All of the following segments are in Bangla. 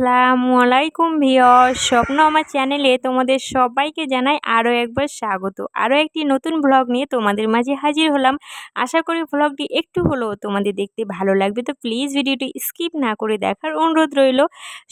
আলাইকুম ভিওর স্বপ্ন আমার চ্যানেলে তোমাদের সবাইকে জানাই আরও একবার স্বাগত। আরও একটি নতুন ব্লগ নিয়ে তোমাদের মাঝে হাজির হলাম। আশা করি ব্লগটি একটু হলেও তোমাদের দেখতে ভালো লাগবে। তো প্লিজ ভিডিওটি স্কিপ না করে দেখার অনুরোধ রইল।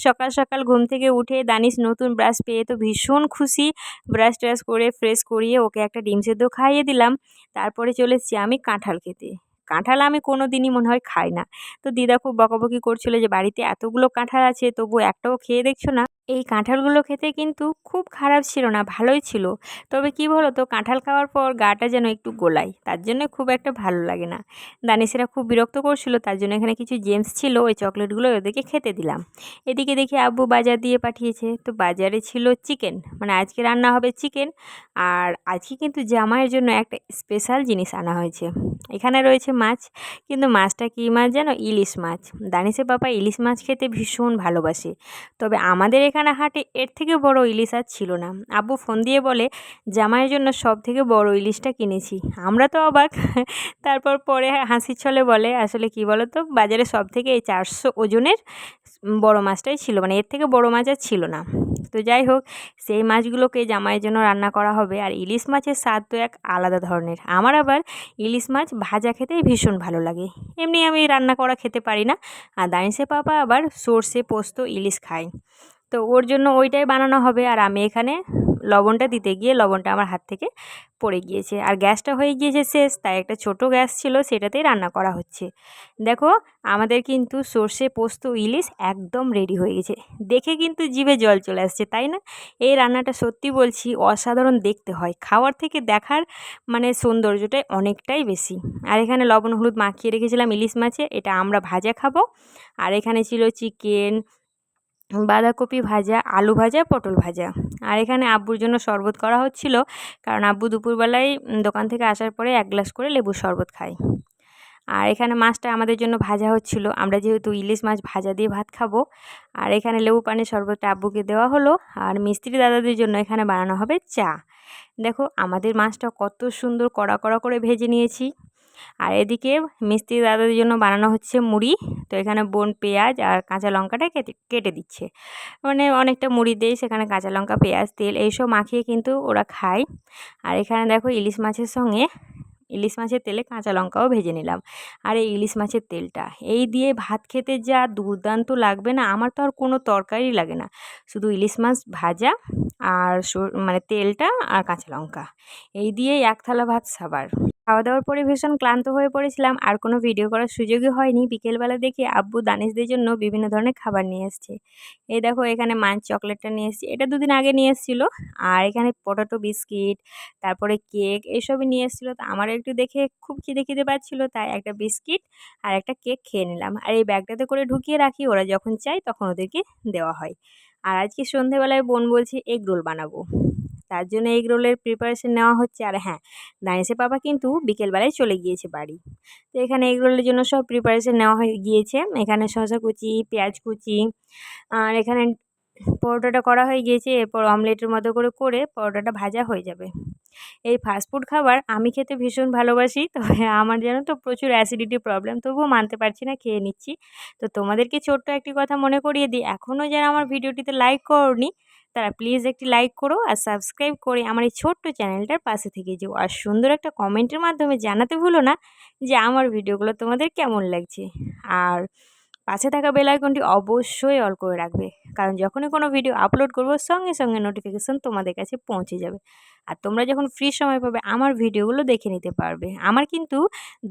সকাল সকাল ঘুম থেকে উঠে দানিশ নতুন ব্রাশ পেয়ে তো ভীষণ খুশি। ব্রাশ ট্রাশ করে ফ্রেশ করিয়ে ওকে একটা ডিম সেদ্ধ খাইয়ে দিলাম। তারপরে চলে এসেছি আমি কাঁঠাল খেতে। কাঁঠাল আমি কোনো দিনই মনে হয় খাই না। তো দিদা খুব বকাবকি করছিল যে, বাড়িতে এতগুলো কাঁঠাল আছে, তবু একটাও খেয়ে দেখছ না? এই কাঁঠালগুলো খেতে কিন্তু খুব খারাপ ছিল না, ভালোই ছিল। তবে কি বলো তো কাঁঠাল খাওয়ার পর গাটা যেন একটু গোলাই তার জন্য খুব একটা ভালো লাগে না। দানিসেরা খুব বিরক্ত করছিল, তার জন্য এখানে কিছু জেমস ছিল, ওই চকলেটগুলো ওদেরকে খেতে দিলাম। এদিকে দেখি আব্বু বাজার দিয়ে পাঠিয়েছে, তো বাজারে ছিল চিকেন মানে আজকে রান্না হবে চিকেন আর আজকে কিন্তু জামাইয়ের জন্য একটা স্পেশাল জিনিস আনা হয়েছে। এখানে রয়েছে মাছ, কিন্তু মাছটা কী মাছ যেন? ইলিশ মাছ। দানিসের বাবা ইলিশ মাছ খেতে ভীষণ ভালোবাসে। তবে আমাদের এখানে হাটে এর থেকে বড় ইলিশ আর ছিল না। আব্বু ফোন দিয়ে বলে, জামাইয়ের জন্য সব থেকে বড় ইলিশটা কিনেছি। আমরা তো অবাক। তারপর পরে হাসির ছলে বলে, আসলে কি বলো তো বাজারে সব থেকে এই চারশো ওজনের বড় মাছটাই ছিল মানে এর থেকে বড় মাছ আর ছিল না। তো যাই হোক, সেই মাছগুলোকে জামাইয়ের জন্য রান্না করা হবে, আর ইলিশ মাছের স্বাদ তো এক আলাদা ধরনের। আমার আবার ইলিশ মাছ ভাজা খেতেই ভীষণ ভালো লাগে। এমনি আমি রান্না করা খেতে পারি না, আর দানিসে পাপা আবার সর্ষে পোস্ত ইলিশ খায়। তো ওর জন্য ওইটাই বানানো হবে। আর আমি এখানে লবণটা দিতে গিয়ে লবণটা আমার হাত থেকে পড়ে গিয়েছে। আর গ্যাসটা হয়ে গিয়েছে শেষ, তাই একটা ছোট গ্যাস ছিল, সেটাতেই রান্না করা হচ্ছে। দেখো, আমাদের কিন্তু সর্ষে, পোস্ত, ইলিশ একদম রেডি হয়ে গেছে। দেখে কিন্তু জিভে জল চলে আসছে, তাই না? এই রান্নাটা সত্যি বলছি, অসাধারণ দেখতে হয়। খাওয়ার থেকে দেখার মানে সৌন্দর্যটাই অনেকটাই বেশি। আর এখানে লবণ, হলুদ মাখিয়ে রেখেছিলাম ইলিশ মাছে, এটা আমরা ভাজা খাব। আর এখানে ছিল চিকেন বাঁধাকপি ভাজা, আলু ভাজা, পটল ভাজা। আর এখানে আব্বুর জন্য শরবত করা হচ্ছিল, কারণ আব্বু দুপুরবেলায় দোকান থেকে আসার পরে এক গ্লাস করে লেবুর শরবত খায়। আর এখানে মাছটা আমাদের জন্য ভাজা হচ্ছিল। আমরা যেহেতু ইলিশ মাছ ভাজা দিয়ে ভাত খাব, আর এখানে লেবু পানির শরবতটা আব্বুকে দেওয়া হলো, আর মিস্ত্রি দাদাদের জন্য এখানে বানানো হবে চা। দেখো, আমাদের মাছটা কত সুন্দর কড়া কড়া করে ভেজে নিয়েছি। আর এদিকে মিস্ত্রি দাদাদের জন্য বানানো হচ্ছে মুড়ি। তো এখানে বোন পেঁয়াজ আর কাঁচা লঙ্কাটা কেটে কেটে দিচ্ছে। মানে অনেকটা মুড়ি দেয়, সেখানে কাঁচা লঙ্কা, পেঁয়াজ, তেল এইসব মাখিয়ে কিন্তু ওরা খায়। আর এখানে দেখো ইলিশ মাছের সঙ্গে, ইলিশ মাছের তেলে কাঁচা লঙ্কাও ভেজে নিলাম। আর এই ইলিশ মাছের তেলটা, এই দিয়ে ভাত খেতে যা দুর্দান্ত লাগবে না, আমার তো আর কোনো তরকারি লাগে না। শুধু ইলিশ মাছ ভাজা আর মানে তেলটা আর কাঁচা লঙ্কা। এই দিয়েই এক থালা ভাত সাবার। খাওয়া দাওয়ার পরে ভীষণ ক্লান্ত হয়ে পড়েছিলাম, আর কোনো ভিডিও করার সুযোগই হয়নি। বিকেলবেলা দেখি আব্বু দানিশদের জন্য বিভিন্ন ধরনের খাবার নিয়ে এসছে। এই দেখো, এখানে মাছ চকলেটটা নিয়ে এসেছি। এটা দুদিন আগে নিয়ে এসেছিল। আর এখানে পটাটো বিস্কিট, তারপরে কেক এসবই নিয়ে এসেছিল। তো আমার একটু দেখে খুব খিদে খিদে পাচ্ছিলো, তাই একটা বিস্কিট আর একটা কেক খেয়ে নিলাম। আর এই ব্যাগটাতে করে ঢুকিয়ে রাখি, ওরা যখন চাই তখন ওদেরকে দেওয়া হয়। আর আজকে সন্ধেবেলায় বোন বলছে, এগ রোল বানাবো। তার জন্য এগ রোলের প্রিপারেশন নেওয়া হচ্ছে। আর হ্যাঁ দানিসের বাবা কিন্তু বিকেলবেলায় চলে গিয়েছে বাড়ি। তো এখানে এগ রোলের জন্য সব প্রিপারেশন নেওয়া হয়ে গিয়েছে। এখানে শসা কুচি, পেঁয়াজ কুচি, আর এখানে পরোটাটা করা হয়ে গিয়েছে, এরপর অমলেটের মতো করে করে পরোটাটা ভাজা হয়ে যাবে। এই ফাস্টফুড খাবার আমি খেতে ভীষণ ভালোবাসি, তবে আমার যেন তো প্রচুর অ্যাসিডিটি প্রবলেম তবুও মানতে পারছি না, খেয়ে নিচ্ছি। তো তোমাদেরকে ছোট্ট একটি কথা মনে করিয়ে দিই, এখনও যারা আমার ভিডিওটিতে লাইক করনি, তারা প্লিজ একটি লাইক করো আর সাবস্ক্রাইব করে আমার এই ছোট্ট চ্যানেলটার পাশে থেকে যেও। আর সুন্দর একটা কমেন্টের মাধ্যমে জানাতে ভুলো না যে আমার ভিডিওগুলো তোমাদের কেমন লাগছে। আর পাশে থাকা বেল অবশ্যই অল করে রাখবে। কারণ যখনই কোনো ভিডিও আপলোড করব, সঙ্গে সঙ্গে নোটিফিকেশান তোমাদের কাছে পৌঁছে যাবে। আর তোমরা যখন ফ্রি সময় পাবে, আমার ভিডিওগুলো দেখে নিতে পারবে। আমার কিন্তু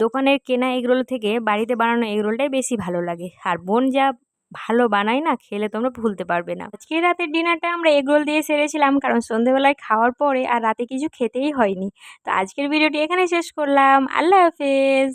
দোকানের কেনা এগরোল থেকে বাড়িতে বানানো এগরোলটাই বেশি ভালো লাগে। আর বোন যা ভালো বানাই না, খেলে তোমরা ভুলতে পারবে না। আজকে রাতের ডিনারটা আমরা এগরোল দিয়ে সেরেছিলাম, কারণ সন্ধেবেলায় খাওয়ার পরে আর রাতে কিছু খেতেই হয়নি। তো আজকের ভিডিওটি এখানে শেষ করলাম। আল্লাহ হাফেজ।